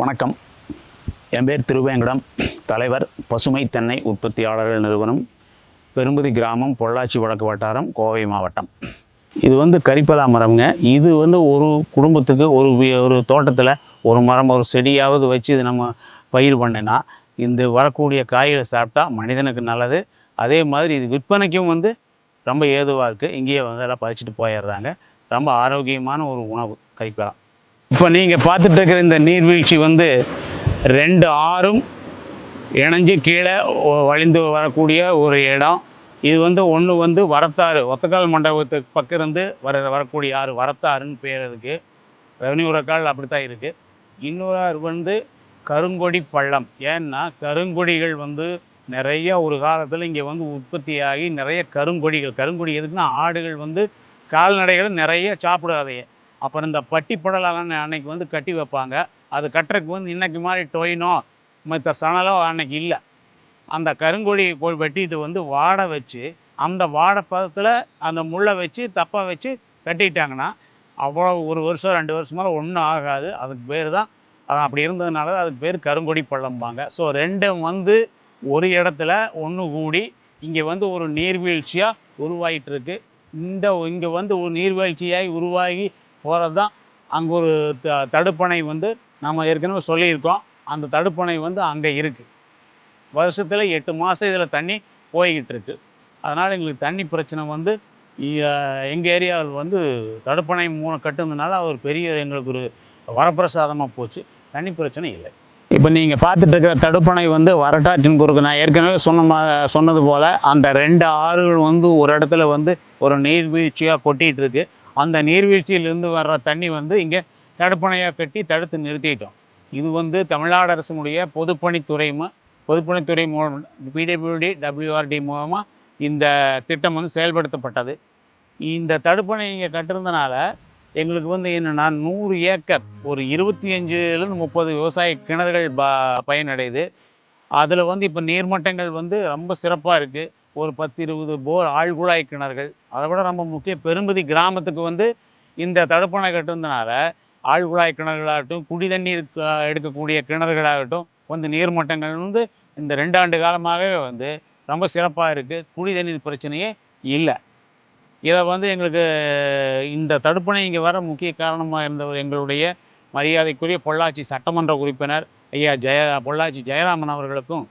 வணக்கம். என் பேர் திருவேங்கடம். தலைவர் பசுமை தென்னை உற்பத்தியாளர்கள் நிறுவனம் பெரும்புதி கிராமம் பொள்ளாச்சி வடக்கு வட்டாரம் கோவை மாவட்டம். இது வந்து கரிப்பலா மரம்ங்க. இது வந்து ஒரு குடும்பத்துக்கு ஒரு ஒரு தோட்டத்தில் ஒரு மரம் ஒரு செடியாவது வச்சு இது நம்ம பயிர் பண்ணினா இந்த வரக்கூடிய காய்களை சாப்பிட்டா மனிதனுக்கு நல்லது. அதே மாதிரி இது விற்பனைக்கும் வந்து ரொம்ப ஏதுவாக இருக்குது இங்கேயே வந்து எல்லாம் பறிச்சுட்டு போயிடுறாங்க. ரொம்ப ஆரோக்கியமான ஒரு உணவு கரிப்பலா. இப்போ நீங்கள் பார்த்துட்டு இருக்கிற இந்த நீர்வீழ்ச்சி வந்து ரெண்டு ஆறும் இணைஞ்சு கீழே வழிந்து வரக்கூடிய ஒரு இடம். இது வந்து ஒன்று வந்து வரத்தாறு. ஒத்தக்கால் மண்டபத்துக்கு பக்கம் இருந்து வர வரக்கூடிய ஆறு வரத்தாறுன்னு பேர் அதுக்கு. ரெவன்யூ ரெக்கார்டில் அப்படி தான் இருக்குது இன்னொரு ஆறு வந்து கருங்கொடி பள்ளம். ஏன்னா கருங்கொடிகள் வந்து நிறைய ஒரு காலத்தில் இங்கே வந்து உற்பத்தியாகி நிறைய கருங்கொடிகள் கருங்கொடி எதுக்குன்னா ஆடுகள் வந்து கால்நடைகளை நிறைய சாப்பிடாதையே அப்புறம் இந்த பட்டி புடலெல்லாம் அன்னைக்கு வந்து கட்டி வைப்பாங்க. அது கட்டுறதுக்கு வந்து இன்னைக்கு மாதிரி டொயினோ மற்ற சணலோ அன்னைக்கு இல்லை. அந்த கருங்கொடி போய் வெட்டிட்டு வந்து வாடை வச்சு அந்த வாடை பதத்தில் அந்த முள்ளை வச்சு தப்பாக வச்சு கட்டிட்டாங்கன்னா அவ்வளோ ஒரு வருஷம் ரெண்டு வருஷமாக ஒன்றும் ஆகாது. அதுக்கு பேர் தான் அது அப்படி இருந்ததுனால தான் அதுக்கு பேர் கருங்கொடி பள்ளம்பாங்க. ஸோ ரெண்டும் வந்து ஒரு இடத்துல ஒன்று கூடி இங்கே வந்து ஒரு நீர்வீழ்ச்சியாக உருவாகிட்டு இருக்கு. இந்த இங்கே வந்து ஒரு நீர்வீழ்ச்சியாகி உருவாகி போகிறது தான் அங்கே ஒரு த தடுப்பணை வந்து நம்ம ஏற்கனவே சொல்லியிருக்கோம். அந்த தடுப்பணை வந்து அங்கே இருக்குது வருஷத்தில் எட்டு மாதம் இதில் தண்ணி போய்கிட்டு இருக்கு அதனால் எங்களுக்கு தண்ணி பிரச்சனை வந்து எங்கள் ஏரியாவில் வந்து தடுப்பணை மூணு கட்டுனதுனால அவர் ஒரு பெரிய எங்களுக்கு ஒரு வரப்பிரசாதமாக போச்சு. தண்ணி பிரச்சனை இல்லை. இப்போ நீங்கள் பார்த்துட்டு இருக்கிற தடுப்பணை வந்து வரட்டாற்றின் குறுக்கு. நான் ஏற்கனவே சொன்ன சொன்னது போல் அந்த ரெண்டு ஆறுகள் வந்து ஒரு இடத்துல வந்து ஒரு நீர்வீழ்ச்சியாக கொட்டிகிட்டு இருக்கு அந்த நீர்வீழ்ச்சியிலிருந்து வர்ற தண்ணி வந்து இங்கே தடுப்பணையாக கட்டி தடுத்து நிறுத்திட்டோம். இது வந்து தமிழ்நாடு அரசினுடைய பொதுப்பணித்துறை மு- பொதுப்பணித்துறை மூலம் பிடபிள்யூடி டபிள்யூஆர்டி மூலமாக இந்த திட்டம் வந்து செயல்படுத்தப்பட்டது. இந்த தடுப்பணை இங்கே கட்டிருந்தனால எங்களுக்கு வந்து என்னென்னா நூறு ஏக்கர் ஒரு இருபத்தி அஞ்சுலேருந்து முப்பது விவசாய கிணறுகள் ப பயனடையுது. அதில் வந்து இப்போ நீர்மட்டங்கள் வந்து ரொம்ப சிறப்பாக இருக்குது ஒரு பத்து இருபது போர் ஆழ்குழாய் கிணறுகள் அதை விட ரொம்ப முக்கிய பெரும்பதி கிராமத்துக்கு வந்து இந்த தடுப்பணை கட்டுறதுனால ஆழ்குழாய் கிணறுகளாகட்டும் குடி தண்ணீர் எடுக்கக்கூடிய கிணறுகளாகட்டும் வந்து நீர்மட்டங்கள் வந்து இந்த ரெண்டாண்டு காலமாகவே வந்து ரொம்ப சிறப்பாக இருக்குது குடி தண்ணீர் பிரச்சனையே இல்லை. இதை வந்து எங்களுக்கு இந்த தடுப்பணை இங்கே வர முக்கிய காரணமாக இருந்தவர் எங்களுடைய மரியாதைக்குரிய பொள்ளாச்சி சட்டமன்ற உறுப்பினர் ஐயா ஜெய பொள்ளாச்சி ஜெயராமன் அவர்களுக்கும்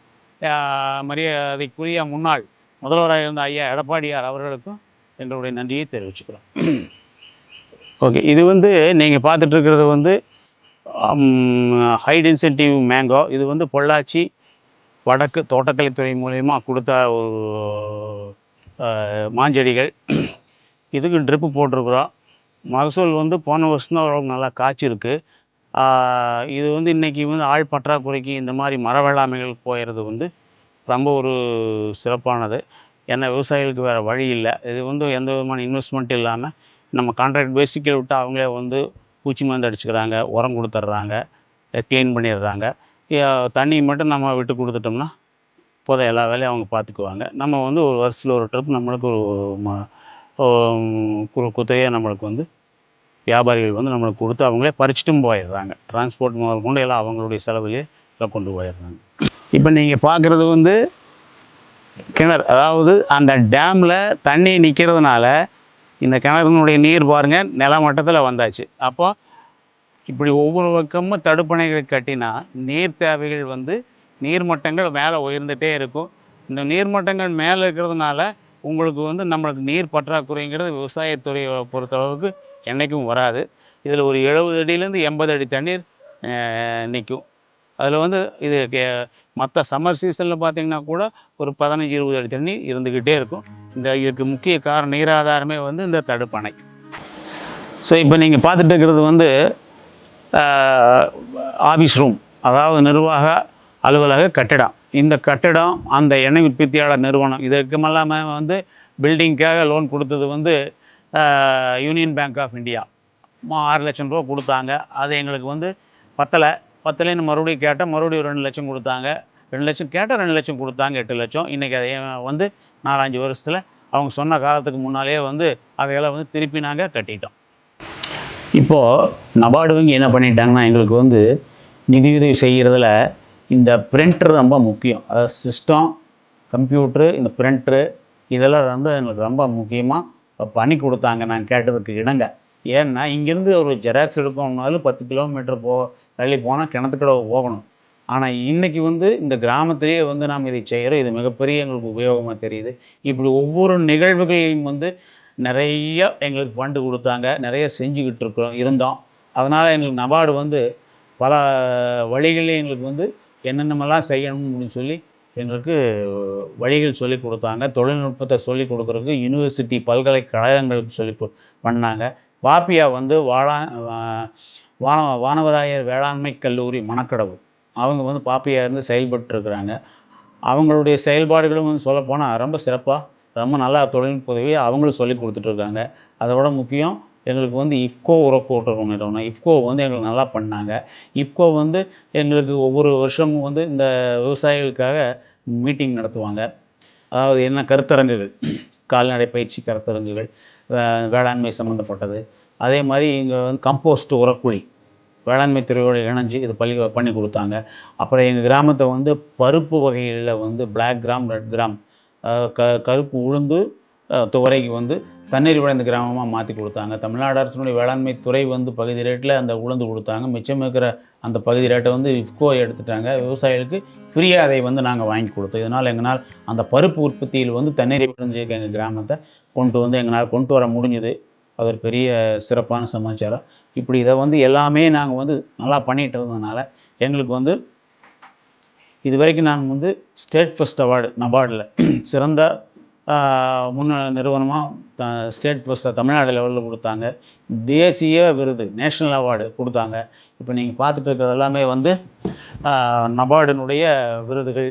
மரியாதைக்குரிய முன்னாள் முதல்வராக இருந்த ஐயா எடப்பாடியார் அவர்களுக்கும் எங்களுடைய நன்றியை தெரிவிச்சுக்கிறோம். ஓகே இது வந்து நீங்கள் பார்த்துட்ருக்கிறது வந்து ஹை டென்சிட்டிவ் மேங்கோ இது வந்து பொள்ளாச்சி வடக்கு தோட்டக்கலைத்துறை மூலயமா கொடுத்த ஒரு மாஞ்செடிகள். இதுக்கு ட்ரிப்பு போட்டிருக்குறோம். மகசூல் வந்து போன வருஷம் தான் நல்லா காய்ச்சிருக்கு. இது வந்து இன்றைக்கி வந்து ஆள் பற்றாக்குறைக்கு இந்த மாதிரி மர வேளாண்மைகள் போயிடுறது வந்து ரொம்ப ஒரு சிறப்பானது. ஏன்னா விவசாயிகளுக்கு வேறு வழி இல்லை. இது வந்து எந்த விதமான இன்வெஸ்ட்மெண்ட் இல்லாமல் நம்ம கான்ட்ராக்ட் பேசிக்கில் விட்டு அவங்களே வந்து பூச்சி மருந்து அடிச்சுக்கிறாங்க உரம் கொடுத்துட்றாங்க க்ளீன் பண்ணிடுறாங்க. ஏ- தண்ணி மட்டும் நம்ம விட்டு கொடுத்துட்டோம்னா போதும். எல்லா வேலையும் அவங்க பார்த்துக்குவாங்க. நம்ம வந்து ஒரு வருஷத்தில் ஒரு ட்ரிப் நம்மளுக்கு ஒரு ம- கு- குத்தகையாக நம்மளுக்கு வந்து வியாபாரிகள் வந்து நம்மளுக்கு கொடுத்து அவங்களே பறிச்சிட்டும் போயிடுறாங்க. டிரான்ஸ்போர்ட் முதல் கொண்டு எல்லாம் அவங்களுடைய செலவுலேயே கொண்டு போயிடுறாங்க. இப்போ நீங்கள் பார்க்குறது வந்து கிணறு. அதாவது அந்த டேமில் தண்ணி நிற்கிறதுனால இந்த கிணறுனுடைய நீர் பாருங்கள் நிலமட்டத்தில் வந்தாச்சு. அப்போ இப்படி ஒவ்வொரு பக்கமும் தடுப்பணைகள் கட்டினா நீர் தேவைகள் வந்து நீர்மட்டங்கள் மேலே உயர்ந்துகிட்டே இருக்கும். இந்த நீர்மட்டங்கள் மேலே இருக்கிறதுனால உங்களுக்கு வந்து நம்மளுக்கு நீர் பற்றாக்குறைங்கிறது விவசாயத்துறையை பொறுத்தளவுக்கு என்றைக்கும் வராது. இதில் ஒரு எழுபது அடியிலேருந்து எண்பது அடி தண்ணீர் நிற்கும் அதில் வந்து இது மற்ற சம்மர் சீசனில் பார்த்தீங்கன்னா கூட ஒரு பதினஞ்சு இருபது அடி தண்ணி இருந்துக்கிட்டே இருக்கும். இந்த இதுக்கு முக்கிய காரண நீராதாரமே வந்து இந்த தடுப்பணை. ஸோ இப்போ நீங்கள் பார்த்துட்டு இருக்கிறது வந்து ஆஃபீஸ் ரூம் அதாவது நிர்வாக அலுவலக கட்டிடம். இந்த கட்டிடம் அந்த எண்ணெய் உற்பத்தியாளர் நிறுவனம். இதற்குமல்லாமல் வந்து பில்டிங்க்காக லோன் கொடுத்தது வந்து யூனியன் பேங்க் ஆஃப் இந்தியா மா- ஆறு லட்சம் ரூபா கொடுத்தாங்க. அது எங்களுக்கு வந்து பத்தலை. பத்தலைன்னு மறுபடியும் கேட்டால் மறுபடியும் ரெண்டு லட்சம் கொடுத்தாங்க. ரெண்டு லட்சம் கேட்டால் ரெண்டு லட்சம் கொடுத்தாங்க எட்டு லட்சம். இன்றைக்கி அதை வந்து நாலஞ்சு வருஷத்தில் அவங்க சொன்ன காலத்துக்கு முன்னாலே வந்து அதையெல்லாம் வந்து திருப்பி நாங்கள் கட்டிட்டோம். இப்போது நபார்டு வங்கி என்ன பண்ணிட்டாங்கன்னா எங்களுக்கு வந்து நிதியுதவி செய்கிறதுல இந்த பிரிண்டர் ரொம்ப முக்கியம். அதாவது சிஸ்டம் கம்ப்யூட்ரு இந்த பிரிண்ட்ரு இதெல்லாம் வந்து எங்களுக்கு ரொம்ப முக்கியமாக பண்ணி கொடுத்தாங்க. நான் கேட்டதுக்கு இடங்க. ஏன்னா இங்கேருந்து ஒரு ஜெராக்ஸ் எடுக்கணும்னாலும் பத்து கிலோமீட்டர் போ தள்ளி போனால் கிணத்துக்கடை போகணும். ஆனால் இன்றைக்கி வந்து இந்த கிராமத்திலேயே வந்து நாம் இதை செய்கிறோம் இது மிகப்பெரிய எங்களுக்கு உபயோகமாக தெரியுது. இப்படி ஒவ்வொரு நிகழ்வுகளையும் வந்து நிறைய எங்களுக்கு ஃபண்டு கொடுத்தாங்க. நிறைய செஞ்சுக்கிட்டு இருக்கிறோம் இருந்தோம். அதனால் எங்களுக்கு நபார்டு வந்து பல வழிகளில் எங்களுக்கு வந்து என்னென்னமெல்லாம் செய்யணும் அப்படின்னு சொல்லி எங்களுக்கு வழிகள் சொல்லிக் கொடுத்தாங்க. தொழில்நுட்பத்தை சொல்லி கொடுக்குறதுக்கு யூனிவர்சிட்டி பல்கலைக்கழகங்களுக்கு சொல்லி பண்ணாங்க. வாப்பியா வந்து வாழா வா- வான வானவராயர் வேளாண்மை கல்லூரி மணக்கடவு. அவங்க வந்து பாப்பியா இருந்து செயல்பட்டுருக்குறாங்க. அவங்களுடைய செயல்பாடுகளும் வந்து சொல்லப்போனால் ரொம்ப சிறப்பாக ரொம்ப நல்லா தொழில்நுட்ப உதவியை அவங்களும் சொல்லி கொடுத்துட்ருக்காங்க. அதை விட முக்கியம் எங்களுக்கு வந்து இஃப்கோ உரக்கூட்டுறவு நிறுவனம் இப்கோ வந்து எங்களுக்கு நல்லா பண்ணாங்க. இப்கோ வந்து எங்களுக்கு ஒவ்வொரு வருஷமும் வந்து இந்த விவசாயிகளுக்காக மீட்டிங் நடத்துவாங்க. அதாவது என்ன கருத்தரங்குகள்? கால்நடை பயிற்சி கருத்தரங்குகள் வேளாண்மை சம்மந்தப்பட்டது அதே மாதிரி இங்கே வந்து கம்போஸ்ட் உரக்குழி. வேளாண்மை துறையோடு இணைஞ்சு இது பள்ளி பண்ணி கொடுத்தாங்க. அப்புறம் எங்கள் கிராமத்தை வந்து பருப்பு வகைகளில் வந்து பிளாக் கிராம் ரெட் கிராம் க கருப்பு உளுந்து துவரைக்கு வந்து தண்ணீர் விளைந்த கிராமமாக மாற்றி கொடுத்தாங்க. தமிழ்நாடு அரசினுடைய வேளாண்மை துறை வந்து பகுதி ரேட்டில் அந்த உளுந்து கொடுத்தாங்க. மிச்சம் இருக்கிற அந்த பகுதி ரேட்டை வந்து இஃப்கோ எடுத்துட்டாங்க. விவசாயிகளுக்கு ஃப்ரீயாக அதை வந்து நாங்கள் வாங்கி கொடுத்தோம். இதனால் எங்களால் அந்த பருப்பு உற்பத்தியில் வந்து தண்ணீர் விளைஞ்ச எங்கள் கிராமத்தை கொண்டு வந்து எங்களால் கொண்டு வர முடிஞ்சுது. அது ஒரு பெரிய சிறப்பான சமாச்சாரம். இப்படி இதை வந்து எல்லாமே நாங்கள் வந்து நல்லா பண்ணிட்டு இருந்ததுனால எங்களுக்கு வந்து இது வரைக்கும் நாங்கள் வந்து ஸ்டேட் ஃபஸ்ட் அவார்டு நபார்டில் சிறந்த முன்ன நிறுவனமாக ஸ்டேட் ஃபஸ்ட்டை தமிழ்நாடு லெவலில் கொடுத்தாங்க. தேசிய விருது நேஷ்னல் அவார்டு கொடுத்தாங்க. இப்போ நீங்கள் பார்த்துட்டு இருக்கிறது எல்லாமே வந்து நபார்டினுடைய விருதுகள்.